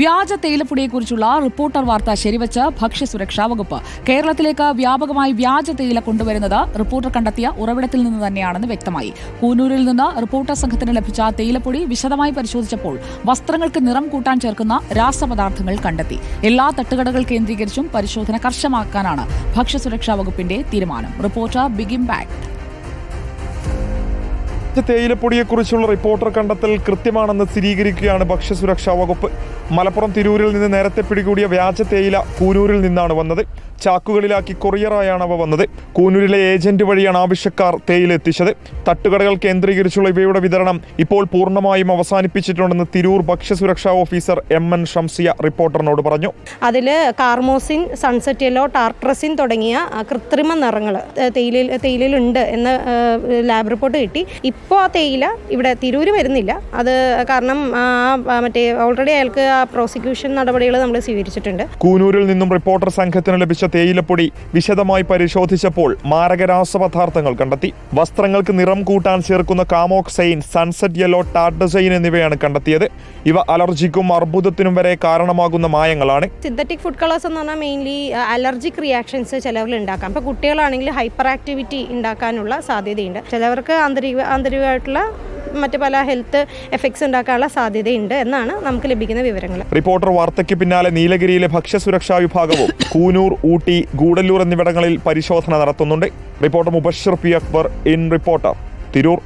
വ്യാജ തേയിലപ്പൊടിയെക്കുറിച്ചുള്ള റിപ്പോർട്ടർ വാർത്ത ശരിവച്ച് ഭക്ഷ്യസുരക്ഷാ വകുപ്പ്. കേരളത്തിലേക്ക് വ്യാപകമായി വ്യാജ തേയില കൊണ്ടുവരുന്നത് റിപ്പോർട്ടർ കണ്ടെത്തിയ ഉറവിടത്തിൽ നിന്ന് തന്നെയാണെന്ന് വ്യക്തമായി. കൂനൂരിൽ നിന്ന് റിപ്പോർട്ടർ സംഘത്തിന് ലഭിച്ച തേയിലപ്പൊടി വിശദമായി പരിശോധിച്ചപ്പോൾ വസ്ത്രങ്ങൾക്ക് നിറം കൂട്ടാൻ ചേർക്കുന്ന രാസപദാർത്ഥങ്ങൾ കണ്ടെത്തി. എല്ലാ തട്ടുകടകൾ കേന്ദ്രീകരിച്ചും പരിശോധന കർശനമാക്കാനാണ് ഭക്ഷ്യസുരക്ഷാ വകുപ്പിന്റെ തീരുമാനം. റിപ്പോർട്ടർ ബിഗിം. ബാക്ക് തേയിലപ്പൊടിയെക്കുറിച്ചുള്ള റിപ്പോർട്ടർ കണ്ടെത്തൽ കൃത്യമാണെന്ന് സ്ഥിരീകരിക്കുകയാണ് ഭക്ഷ്യസുരക്ഷാ വകുപ്പ്. മലപ്പുറം തിരൂരിൽ നിന്ന് നേരത്തെ പിടികൂടിയ വ്യാജ തേയില കൂനൂരിൽ നിന്നാണ് വന്നത്. ചാക്കുകളിലാക്കി കൊറിയറായാണ് അവ വന്നത്. കൂനൂരിലെ ഏജന്റ് വഴിയാണ് ആവശ്യക്കാർ തേയില എത്തിച്ചത് തട്ടുകടകൾ കേന്ദ്രീകരിച്ചുള്ള ഇവയുടെ വിതരണം ഇപ്പോൾ പൂർണമായും അവസാനിപ്പിച്ചിട്ടുണ്ടെന്ന് തിരൂർ ഭക്ഷ്യസുരക്ഷാ ഓഫീസർ എം എൻ ഷംസിയ റിപ്പോർട്ടറിനോട് പറഞ്ഞു. അതിൽ കാർമോസിൻ സൺസെറ്റ് യെല്ലോ ടാർട്രസിൻ തുടങ്ങിയ കൃത്രിമ നിറങ്ങൾ തേയിലയിൽ തേയിലയിലുണ്ട് എന്ന് ലാബ് റിപ്പോർട്ട് കിട്ടി. ഇപ്പോൾ ആ തേയില ഇവിടെ തിരൂര് വരുന്നില്ല. അത് കാരണം മറ്റേ ഓൾറെഡി അയാൾക്ക് ആ പ്രോസിക്യൂഷൻ നടപടികൾ നമ്മൾ സ്വീകരിച്ചിട്ടുണ്ട്. കൂനൂരിൽ നിന്നും റിപ്പോർട്ടർ സംഘത്തിന് ലഭിച്ച തേയിലപ്പൊടി വിശദമായി പരിശോധിച്ചപ്പോൾ മാരക രാസപദാർത്ഥങ്ങൾ കണ്ടെത്തി. വസ്ത്രങ്ങൾക്ക് നിറം കൂട്ടാൻ ചേർക്കുന്ന കാമോക്സൈൻ സൺസെറ്റ് യെല്ലോ ടാർഡസൈൻ എന്നിവയാണ് കണ്ടെത്തിയത്. ഇവ അലർജിക്കും അർബുദത്തിനും വരെ കാരണമാകുന്ന മായങ്ങളാണ്. സിന്തറ്റിക് ഫുഡ് കളേഴ്സ് എന്ന് പറഞ്ഞാൽ മെയിൻലി അലർജിക് റിയാക്ഷൻസ് ചിലവരിൽ ഉണ്ടാക്കാം. ഇപ്പോൾ കുട്ടികളാണെങ്കിൽ ഹൈപ്പർ ആക്ടിവിറ്റി ഉണ്ടാക്കാനുള്ള സാധ്യതയുണ്ട്. ചിലവർക്ക് ആന്തരിക ആന്തരികമായിട്ടുള്ള മറ്റു പല ഹെൽത്ത് എഫക്ട്സ് ഉണ്ടാക്കാനുള്ള സാധ്യതയുണ്ട് എന്നാണ് നമുക്ക് ലഭിക്കുന്ന വിവരങ്ങൾ. റിപ്പോർട്ടർ വാർത്തയ്ക്ക് പിന്നാലെ നീലഗിരിയിലെ ഭക്ഷ്യസുരക്ഷാ വിഭാഗവും കൂനൂർ ഊട്ടി ഗൂഡല്ലൂർ എന്നിവിടങ്ങളിൽ പരിശോധന നടത്തുന്നുണ്ട്. Reporter Mubashir P Akbar in reporter Tirur.